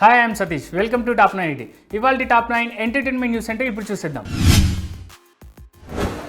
Hi I'm Satish welcome to top nine ఇవాళ top nine entertainment news అంటే ఇప్పుడు చూసేద్దాం.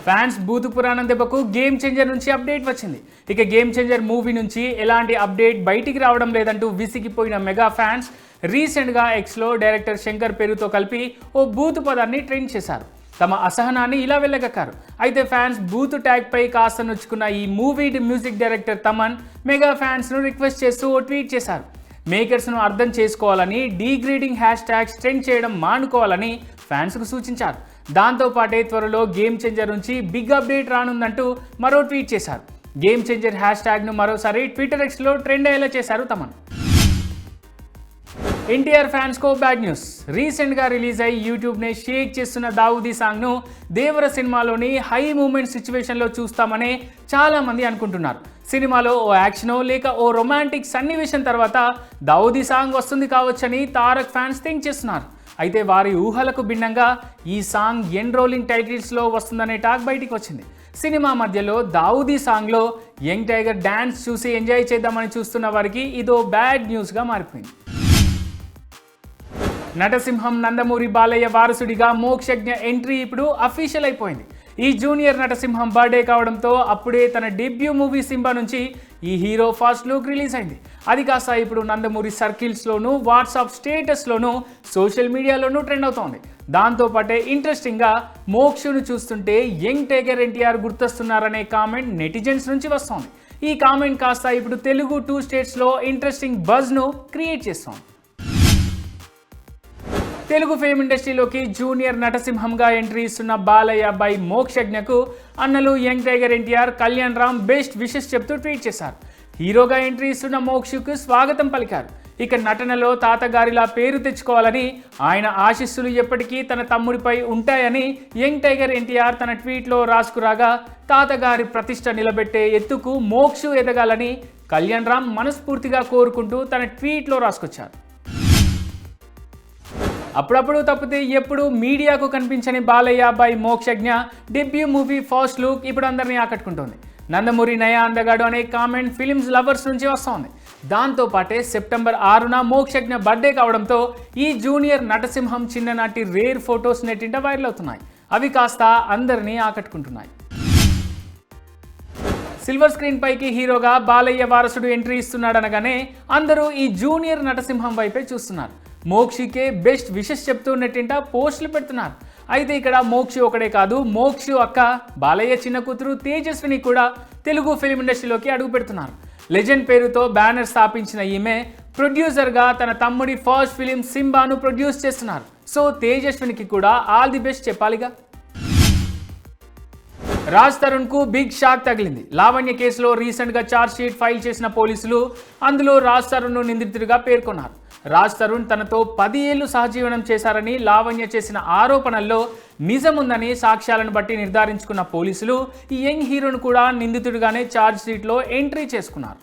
ఫ్యాన్స్ బూతు పురాణం దెబ్బకు గేమ్ చేంజర్ నుంచి అప్డేట్ వచ్చింది. ఇక గేమ్ చేంజర్ మూవీ నుంచి ఎలాంటి అప్డేట్ బయటికి రావడం లేదంటూ విసిగిపోయిన మెగా ఫ్యాన్స్ రీసెంట్గా ఎక్స్లో డైరెక్టర్ శంకర్ పేరుతో కలిపి ఓ బూతు పదాన్ని ట్రెండ్ చేశారు. తమ అసహనాన్ని ఇలా వెళ్ళగక్కారు అయితే ఫ్యాన్స్ బూత్ ట్యాగ్ పై కాస్త నొచ్చుకున్న ఈ movie music director Thaman mega ఫ్యాన్స్ను request చేస్తూ ఓ ట్వీట్ చేశారు. మేకర్స్ను అర్థం చేసుకోవాలని డీగ్రేడింగ్ హ్యాష్ ట్యాగ్స్ ట్రెండ్ చేయడం మానుకోవాలని ఫ్యాన్స్కు సూచించారు. దాంతోపాటే త్వరలో గేమ్ చేంజర్ నుంచి బిగ్ అప్డేట్ రానుందంటూ మరో ట్వీట్ చేశారు. గేమ్ చేంజర్ హ్యాష్ ట్యాగ్ను మరోసారి ట్విట్టర్ ఎక్స్లో ట్రెండ్ అయ్యేలా చేశారు తమను. ఎన్టీఆర్ ఫ్యాన్స్ కో బ్యాడ్ న్యూస్. రీసెంట్గా రిలీజ్ అయ్యి యూట్యూబ్ని షేక్ చేస్తున్న దావుదీ సాంగ్ను దేవర సినిమాలోని హై మూమెంట్ సిచ్యువేషన్లో చూస్తామని చాలామంది అనుకుంటున్నారు. సినిమాలో ఓ యాక్షనో లేక ఓ రొమాంటిక్ సన్నివేశం తర్వాత దావుదీ సాంగ్ వస్తుంది కావచ్చని తారక్ ఫ్యాన్స్ థింక్ చేస్తున్నారు. అయితే వారి ఊహలకు భిన్నంగా ఈ సాంగ్ ఎన్ రోలింగ్ టైటిల్స్లో వస్తుందనే టాక్ బయటికి వచ్చింది. సినిమా మధ్యలో దావుదీ సాంగ్లో యంగ్ టైగర్ డ్యాన్స్ చూసి ఎంజాయ్ చేద్దామని చూస్తున్న వారికి ఇదో బ్యాడ్ న్యూస్గా మారిపోయింది. నటసింహం నందమూరి బాలయ్య వారసుడిగా మోక్షజ్ఞ ఎంట్రీ ఇప్పుడు అఫీషియల్ అయిపోయింది. ఈ జూనియర్ నటసింహం బర్త్డే కావడంతో అప్పుడే తన డెబ్యూ మూవీ సింబా నుంచి ఈ హీరో ఫాస్ట్ లుక్ రిలీజ్ అయింది. అది కాస్త ఇప్పుడు నందమూరి సర్కిల్స్లోనూ వాట్సాప్ స్టేటస్లోనూ సోషల్ మీడియాలోనూ ట్రెండ్ అవుతోంది. దాంతోపాటే ఇంట్రెస్టింగ్గా మోక్షును చూస్తుంటే యంగ్ టేగర్ ఎన్టీఆర్ గుర్తొస్తున్నారనే కామెంట్ నెటిజన్స్ నుంచి వస్తోంది. ఈ కామెంట్ కాస్త ఇప్పుడు తెలుగు టూ స్టేట్స్లో ఇంట్రెస్టింగ్ బజ్ను క్రియేట్ చేస్తోంది. తెలుగు ఫిల్మ్ ఇండస్ట్రీలోకి జూనియర్ నటసింహంగా ఎంట్రీ ఇస్తున్న బాలయ్య బై మోక్షజ్ఞకు అన్నలు young tiger NTR Kalyan Ram best wishes చెప్తూ ట్వీట్ చేశారు. హీరోగా ఎంట్రీ ఇస్తున్న మోక్షకు స్వాగతం పలికారు. ఇక నటనలో తాతగారిలా పేరు తెచ్చుకోవాలని ఆయన ఆశీస్సులు ఎప్పటికీ తన తమ్ముడిపై ఉంటాయని యంగ్ టైగర్ ఎన్టీఆర్ తన ట్వీట్లో రాసుకురాగా తాతగారి ప్రతిష్ట నిలబెట్టే ఎత్తుకు మోక్షు ఎదగాలని కళ్యాణ్ రామ్ మనస్ఫూర్తిగా కోరుకుంటూ తన ట్వీట్లో రాసుకొచ్చారు. అప్పుడప్పుడు తప్పితే ఎప్పుడు మీడియాకు కనిపించని Balayya by Mokshagna debut movie first look ఇప్పుడు అందరినీ ఆకట్టుకుంటోంది. నందమూరి నయా అందగాడు అనే కామెంట్ ఫిలిమ్స్ లవర్స్ నుంచి వస్తోంది. దాంతో పాటే సెప్టెంబర్ ఆరున మోక్షజ్ఞ బర్త్డే కావడంతో ఈ జూనియర్ నటసింహం చిన్ననాటి రేర్ ఫొటోస్ నెట్టింట వైరల్ అవుతున్నాయి. అవి కాస్త అందరినీ ఆకట్టుకుంటున్నాయి. సిల్వర్ స్క్రీన్ పైకి హీరోగా బాలయ్య వారసుడు ఎంట్రీ ఇస్తున్నాడనగానే అందరూ ఈ జూనియర్ నటసింహం వైపే చూస్తున్నారు. మోక్షికే బెస్ట్ విషెస్ చెప్తూ ఉన్నట్టింట పోస్టులు పెడుతున్నారు. అయితే ఇక్కడ మోక్షి ఒకడే కాదు మోక్షి అక్క బాలయ్య చిన్న కూతురు తేజస్విని కూడా తెలుగు ఫిల్మ్ ఇండస్ట్రీలోకి అడుగు పెడుతున్నారు. లెజెండ్ పేరుతో బ్యానర్ స్థాపించిన ఈమె ప్రొడ్యూసర్గా తన తమ్ముడి ఫస్ట్ ఫిలిం సింబాను ప్రొడ్యూస్ చేస్తున్నారు. సో తేజస్వినికి కూడా ఆల్ ది బెస్ట్ చెప్పాలిగా. రాజ్ తరుణ్కు బిగ్ షాక్ తగిలింది. లావణ్య కేసులో రీసెంట్గా ఛార్జ్ షీట్ ఫైల్ చేసిన పోలీసులు అందులో రాజ్ తరుణ్ను నిందితుడిగా పేర్కొన్నారు. రాజ్ తరుణ్ తనతో పది ఏళ్ళు సహజీవనం చేశారని లావణ్య చేసిన ఆరోపణల్లో నిజముందని సాక్ష్యాలను బట్టి నిర్ధారించుకున్న పోలీసులు ఈ యంగ్ హీరోను కూడా నిందితుడిగానే ఛార్జ్ షీట్లో ఎంట్రీ చేసుకున్నారు.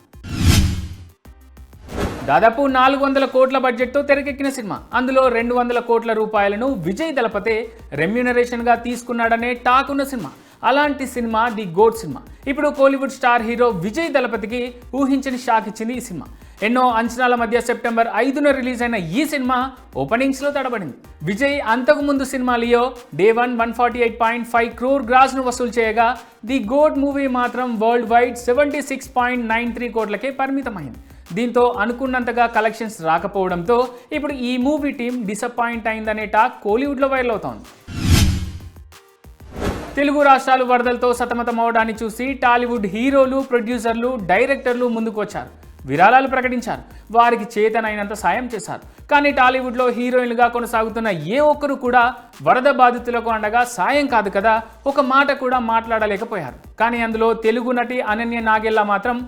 దాదాపు నాలుగు వందల కోట్ల బడ్జెట్తో తెరకెక్కిన సినిమా. అందులో రెండు వందల కోట్ల రూపాయలను విజయ్ దళపతే రెమ్యూనరేషన్గా తీసుకున్నాడనే టాక్ ఉన్న సినిమా. అలాంటి సినిమా ది గోడ్ సినిమా. ఇప్పుడు కోలీవుడ్ స్టార్ హీరో విజయ్ దళపతికి ఊహించని షాక్ ఇచ్చింది ఈ సినిమా. ఎన్నో అంచనాల మధ్య సెప్టెంబర్ ఐదున రిలీజ్ అయిన ఈ సినిమా ఓపెనింగ్స్లో తడబడింది. విజయ్ అంతకు ముందు cinema Leo day one one forty eight point five crore గ్రాస్ను వసూలు చేయగా ది గోడ్ మూవీ మాత్రం world wide seventy six point nine three కోట్లకే పరిమితమైంది. దీంతో అనుకున్నంతగా కలెక్షన్స్ రాకపోవడంతో ఇప్పుడు ఈ మూవీ టీం డిసప్పాయింట్ అయిందనే టాక్ కోలీవుడ్లో వైరల్ అవుతోంది. తెలుగు రాష్ట్రాలు వరదలతో సతమతమవడాన్ని చూసి టాలీవుడ్ హీరోలు ప్రొడ్యూసర్లు డైరెక్టర్లు ముందుకు వచ్చారు విరాళాలు ప్రకటించారు. వారికి చేతనైనంత సాయం చేశారు. కానీ టాలీవుడ్లో హీరోయిన్లుగా కొనసాగుతున్న ఏ ఒక్కరు కూడా వరద బాధితులకు అండగా సాయం కాదు కదా ఒక మాట కూడా మాట్లాడలేకపోయారు. కానీ అందులో తెలుగు నటి అనన్య నాగెల్లా మాత్రం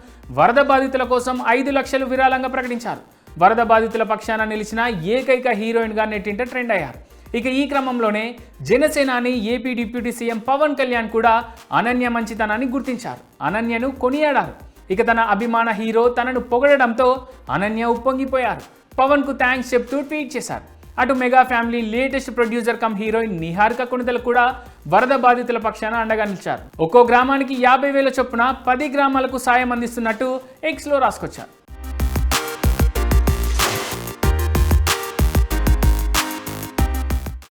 వరద బాధితుల కోసం ఐదు లక్షలు విరాళంగా ప్రకటించారు. వరద బాధితుల పక్షాన నిలిచిన ఏకైక హీరోయిన్గా నెట్టింట ట్రెండ్ అయ్యారు. ఇక ఈ క్రమంలోనే Janasenani AP deputy CM Pawan Kalyan కూడా అనన్య మంచితనాన్ని గుర్తించారు. అనన్యను కొనియాడారు. ఇక తన అభిమాన హీరో తనను పొగడడంతో అనన్య ఉప్పొంగిపోయారు. పవన్కు థ్యాంక్స్ చెప్తూ ట్వీట్ చేశారు. అటు mega family latest producer cum heroine Niharika Konidela కూడా వరద బాధితుల పక్షాన అండగా నిలిచారు. ఒక్కో గ్రామానికి యాభై వేల చొప్పున పది గ్రామాలకు సాయం అందిస్తున్నట్టు ఎక్స్లో రాసుకొచ్చారు.